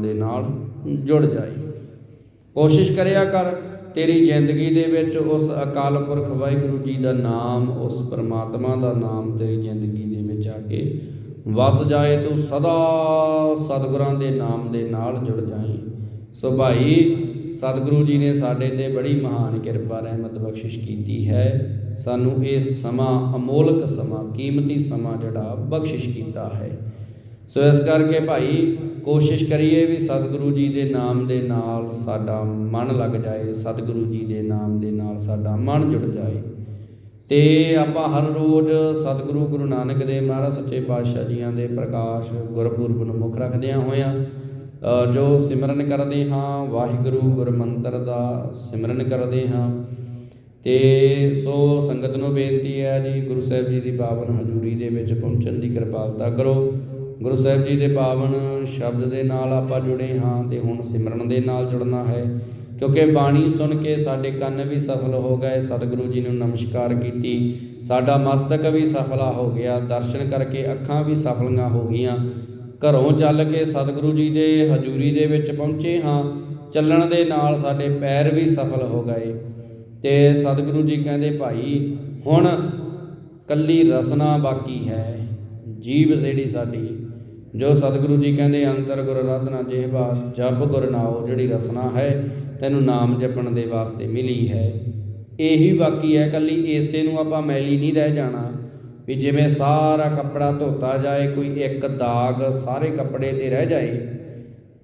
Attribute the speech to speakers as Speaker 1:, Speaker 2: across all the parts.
Speaker 1: ਨਾਮ ਦੇ ਨਾਲ ਜੁੜ ਜਾਏ ਕੋਸ਼ਿਸ਼ ਕਰਿਆ ਕਰ, ਤੇਰੀ ਜ਼ਿੰਦਗੀ ਦੇ ਵਿੱਚ ਉਸ ਅਕਾਲ ਪੁਰਖ ਵਾਹਿਗੁਰੂ ਜੀ ਦਾ ਨਾਮ, ਉਸ ਪਰਮਾਤਮਾ ਦਾ ਨਾਮ ਤੇਰੀ ਜ਼ਿੰਦਗੀ ਦੇ ਵਿੱਚ ਆ ਕੇ ਵਸ ਜਾਏ, ਤੂੰ ਸਦਾ ਸਤਿਗੁਰਾਂ ਦੇ ਨਾਮ ਦੇ ਨਾਲ ਜੁੜ ਜਾਏ ਸੋ ਭਾਈ, ਸਤਿਗੁਰੂ ਜੀ ਨੇ ਸਾਡੇ ਤੇ ਬੜੀ ਮਹਾਨ ਕਿਰਪਾ, ਰਹਿਮਤ ਬਖਸ਼ਿਸ਼ ਕੀਤੀ ਹੈ। ਸਾਨੂੰ ਇਹ ਸਮਾਂ ਅਮੋਲਕ ਸਮਾਂ, ਕੀਮਤੀ ਸਮਾਂ ਜਿਹੜਾ, ਬਖਸ਼ਿਸ਼ ਕੀਤਾ ਹੈ। ਸੋ ਇਸ ਕਰਕੇ ਭਾਈ ਕੋਸ਼ਿਸ਼ ਕਰੀਏ ਵੀ ਸਤਿਗੁਰੂ ਜੀ ਦੇ ਨਾਮ ਦੇ ਨਾਲ ਸਾਡਾ ਮਨ ਲੱਗ ਜਾਏ, ਸਤਿਗੁਰੂ ਜੀ ਦੇ ਨਾਮ ਦੇ ਨਾਲ ਸਾਡਾ ਮਨ ਜੁੜ ਜਾਏ। ਤੇ ਆਪਾਂ ਹਰ ਰੋਜ਼ ਸਤਿਗੁਰੂ ਗੁਰੂ ਨਾਨਕ ਦੇਵ ਮਹਾਰਾਜ ਸੱਚੇ ਪਾਤਸ਼ਾਹ ਜੀਆਂ ਦੇ ਪ੍ਰਕਾਸ਼ ਗੁਰਪੁਰਬ ਨੂੰ ਮੁੱਖ ਰੱਖਦਿਆਂ ਹੋਇਆਂ ਜੋ ਸਿਮਰਨ ਕਰਦੇ ਹਾਂ, ਵਾਹਿਗੁਰੂ ਗੁਰਮੰਤਰ ਦਾ ਸਿਮਰਨ ਕਰਦੇ ਹਾਂ। ਤੇ ਸੋ ਸੰਗਤ ਨੂੰ ਬੇਨਤੀ ਹੈ ਜੀ, ਗੁਰੂ ਸਾਹਿਬ ਜੀ ਦੀ ਪਾਵਨ ਹਜ਼ੂਰੀ ਦੇ ਵਿੱਚ ਪਹੁੰਚਣ ਦੀ ਕਿਰਪਾਲਤਾ ਕਰੋ। ਗੁਰੂ ਸਾਹਿਬ ਜੀ ਦੇ ਪਾਵਨ ਸ਼ਬਦ ਦੇ ਨਾਲ ਆਪਾਂ ਜੁੜੇ ਹਾਂ ਤੇ ਹੁਣ ਸਿਮਰਨ ਦੇ ਨਾਲ ਜੁੜਨਾ ਹੈ, ਕਿਉਂਕਿ ਬਾਣੀ ਸੁਣ ਕੇ ਸਾਡੇ ਕੰਨ ਵੀ ਸਫਲ ਹੋ ਗਏ, ਸਤਿਗੁਰੂ ਜੀ ਨੂੰ ਨਮਸਕਾਰ ਕੀਤੀ, ਸਾਡਾ ਮਸਤਕ ਵੀ ਸਫਲਾ ਹੋ ਗਿਆ, ਦਰਸ਼ਨ ਕਰਕੇ ਅੱਖਾਂ ਵੀ ਸਫਲੀਆਂ ਹੋ ਗਈਆਂ। ਘਰੋਂ ਚੱਲ ਕੇ ਸਤਿਗੁਰੂ ਜੀ ਦੇ ਹਜ਼ੂਰੀ ਦੇ ਵਿੱਚ ਪਹੁੰਚੇ ਹਾਂ, ਚੱਲਣ ਦੇ ਨਾਲ ਸਾਡੇ ਪੈਰ ਵੀ ਸਫਲ ਹੋ ਗਏ। ਤੇ ਸਤਿਗੁਰੂ ਜੀ ਕਹਿੰਦੇ, ਭਾਈ, ਹੁਣ ਕੱਲੀ ਰਸਨਾ ਬਾਕੀ ਹੈ ਜੀਵ ਜਿਹੜੀ ਸਾਡੀ ਜੋ ਸਤਿਗੁਰੂ ਜੀ ਕਹਿੰਦੇ, ਅੰਤਰ ਗੁਰ ਰਾਧਨਾ ਜਿਹਵਾ ਜਪ ਗੁਰ ਨਾਉ, ਜਿਹੜੀ ਰਸਨਾ ਹੈ, ਤੈਨੂੰ ਨਾਮ ਜਪਣ ਦੇ ਵਾਸਤੇ ਮਿਲੀ ਹੈ। ਇਹੀ ਬਾਕੀ ਹੈ ਕੱਲੀ, ਏਸੇ ਨੂੰ ਆਪਾਂ ਮੈਲੀ ਨਹੀਂ ਰਹਿ ਜਾਣਾ। ਵੀ ਜਿਵੇਂ ਸਾਰਾ ਕੱਪੜਾ ਧੋਤਾ ਜਾਏ, ਕੋਈ ਇੱਕ ਦਾਗ ਸਾਰੇ ਕੱਪੜੇ ਤੇ ਰਹਿ ਜਾਏ,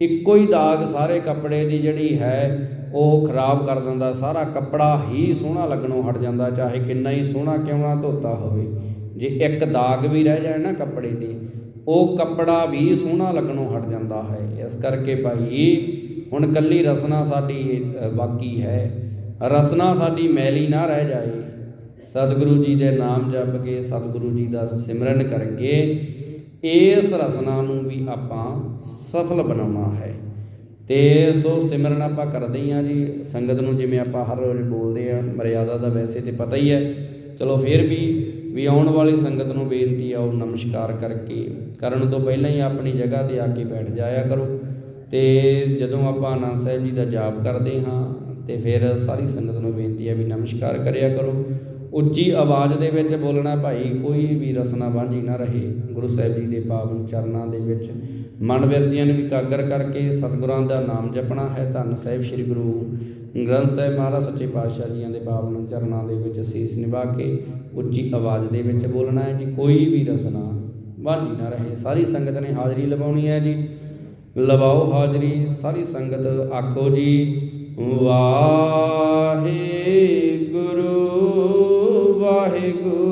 Speaker 1: ਇੱਕੋ ਹੀ ਦਾਗ ਸਾਰੇ ਕੱਪੜੇ ਦੀ ਜਿਹੜੀ ਹੈ, ਉਹ ਖਰਾਬ ਕਰ ਦਿੰਦਾ, ਸਾਰਾ ਕੱਪੜਾ ਹੀ ਸੋਹਣਾ ਲੱਗਣੋਂ ਹਟ ਜਾਂਦਾ, ਚਾਹੇ ਕਿੰਨਾ ਹੀ ਸੋਹਣਾ ਕਿਉਂ ਨਾ ਧੋਤਾ ਹੋਵੇ। ਜੇ ਇੱਕ ਦਾਗ ਵੀ ਰਹਿ ਜਾਏ ਨਾ ਕੱਪੜੇ ਦੀ ਉਹ ਕੱਪੜਾ ਵੀ ਸੋਹਣਾ ਲੱਗਣੋਂ ਹਟ ਜਾਂਦਾ ਹੈ। ਇਸ ਕਰਕੇ ਭਾਈ, ਹੁਣ ਕੱਲੀ ਰਸਨਾ ਸਾਡੀ ਬਾਕੀ ਹੈ। ਰਸਨਾ ਸਾਡੀ ਮੈਲੀ ਨਾ ਰਹਿ ਜਾਏ। ਸਤਿਗੁਰੂ ਜੀ ਦੇ ਨਾਮ ਜਪ ਕੇ ਸਤਿਗੁਰੂ ਜੀ ਦਾ ਸਿਮਰਨ ਕਰਕੇ ਇਸ ਰਸਨਾ ਨੂੰ ਵੀ ਆਪਾਂ ਸਫਲ ਬਣਾਉਣਾ ਹੈ। ਤੇ ਸੋ ਸਿਮਰਨ ਆਪਾਂ ਕਰਦੇ ਹੀ ਆ ਜੀ। ਸੰਗਤ ਨੂੰ ਜਿਵੇਂ ਆਪਾਂ ਹਰ ਰੋਜ਼ ਬੋਲਦੇ ਆ ਮਰਿਆਦਾ ਦਾ ਵੈਸੇ ਤੇ ਪਤਾ ਹੀ ਹੈ। ਚਲੋ ਫਿਰ ਵੀ ਵੀ ਆਉਣ ਵਾਲੀ ਸੰਗਤ ਨੂੰ ਬੇਨਤੀ ਆ ਉਹ ਨਮਸਕਾਰ ਕਰਕੇ, ਕਰਨ ਤੋਂ ਪਹਿਲਾਂ ਹੀ ਆਪਣੀ ਜਗ੍ਹਾ ਤੇ ਆ ਕੇ ਬੈਠ ਜਾਇਆ ਕਰੋ। ਤੇ ਜਦੋਂ ਆਪਾਂ ਆਨੰਦ ਸਾਹਿਬ ਜੀ ਦਾ ਜਾਪ ਕਰਦੇ ਹਾਂ, ਤੇ ਫਿਰ ਸਾਰੀ ਸੰਗਤ ਨੂੰ ਬੇਨਤੀ ਹੈ ਵੀ ਨਮਸਕਾਰ ਕਰਿਆ ਕਰੋ। ਉੱਚੀ ਆਵਾਜ਼ ਦੇ ਵਿੱਚ ਬੋਲਣਾ ਭਾਈ, ਕੋਈ ਵੀ ਰਸਨਾ ਵਾਂਝੀ ਨਾ ਰਹੇ। ਗੁਰੂ ਸਾਹਿਬ ਜੀ ਦੇ ਪਾਵਨ ਚਰਨਾਂ ਦੇ ਵਿੱਚ ਮਨ ਬਿਰਤੀਆਂ ਨੂੰ ਇਕਾਗਰ ਕਰਕੇ ਸਤਿਗੁਰਾਂ ਦਾ ਨਾਮ ਜਪਣਾ ਹੈ। ਧੰਨ ਸਾਹਿਬ ਸ੍ਰੀ ਗੁਰੂ ਗ੍ਰੰਥ ਸਾਹਿਬ ਮਹਾਰਾਜ ਸੱਚੇ ਪਾਤਸ਼ਾਹ ਜੀਆਂ ਦੇ ਪਾਵਨ ਚਰਨਾਂ ਦੇ ਵਿੱਚ ਸੀਸ ਨਿਭਾ ਕੇ ਉੱਚੀ ਆਵਾਜ਼ ਦੇ ਵਿੱਚ ਬੋਲਣਾ ਹੈ ਜੀ। ਕੋਈ ਵੀ ਰਸਨਾ ਵਾਂਝੀ ਨਾ ਰਹੇ। ਸਾਰੀ ਸੰਗਤ ਨੇ ਹਾਜ਼ਰੀ ਲਵਾਉਣੀ ਹੈ ਜੀ। ਲਵਾਓ ਹਾਜ਼ਰੀ। ਸਾਰੀ ਸੰਗਤ ਆਖੋ ਜੀ ਵਾਹਿਗੁਰੂ ਵਾਹਿਗੁਰੂ ਵਾਹਿਗੁਰੂ।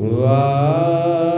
Speaker 1: ਵਾ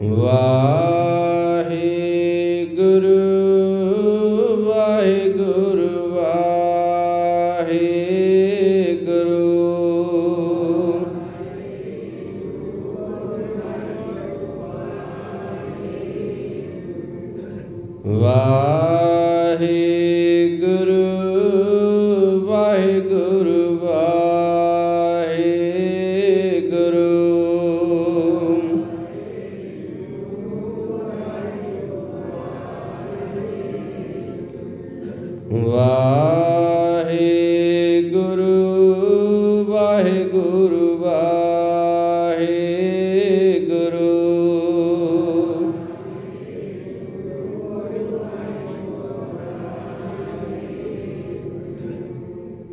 Speaker 1: Wow.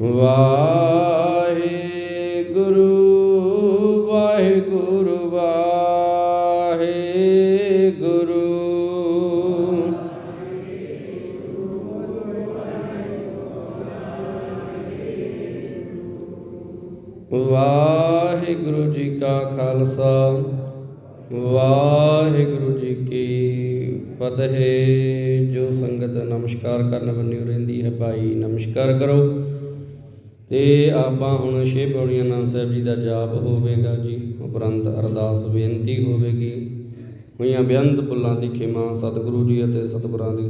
Speaker 1: ਵਾਹਿਗੁਰੂ ਵਾਹਿਗੁਰੂ ਵਾਹਿਗੁਰੂ। ਵਾਹਿਗੁਰੂ ਜੀ ਕਾ ਖਾਲਸਾ, ਵਾਹਿਗੁਰੂ ਜੀ ਕੀ ਫਤਿਹ। ਜੋ ਸੰਗਤ ਨਮਸਕਾਰ ਕਰਨ ਬੰਨੀ ਰਹਿੰਦੀ ਹੈ ਭਾਈ, ਨਮਸਕਾਰ ਕਰੋ। ਤੇ ਆਪਾਂ ਹੁਣ ਛੇ ਪੌੜੀਆਂ ਨਾਨਕ ਸਾਹਿਬ ਜੀ ਦਾ ਜਾਪ ਹੋਵੇਗਾ ਜੀ। ਉਪਰੰਤ ਅਰਦਾਸ ਬੇਨਤੀ ਹੋਵੇਗੀ। ਹੋਈਆਂ ਬੇਅੰਤ ਪੁੱਲਾਂ ਦੀ ਖਿਮਾ ਸਤਿਗੁਰੂ ਜੀ ਅਤੇ ਸਤਿਗੁਰਾਂ ਦੀ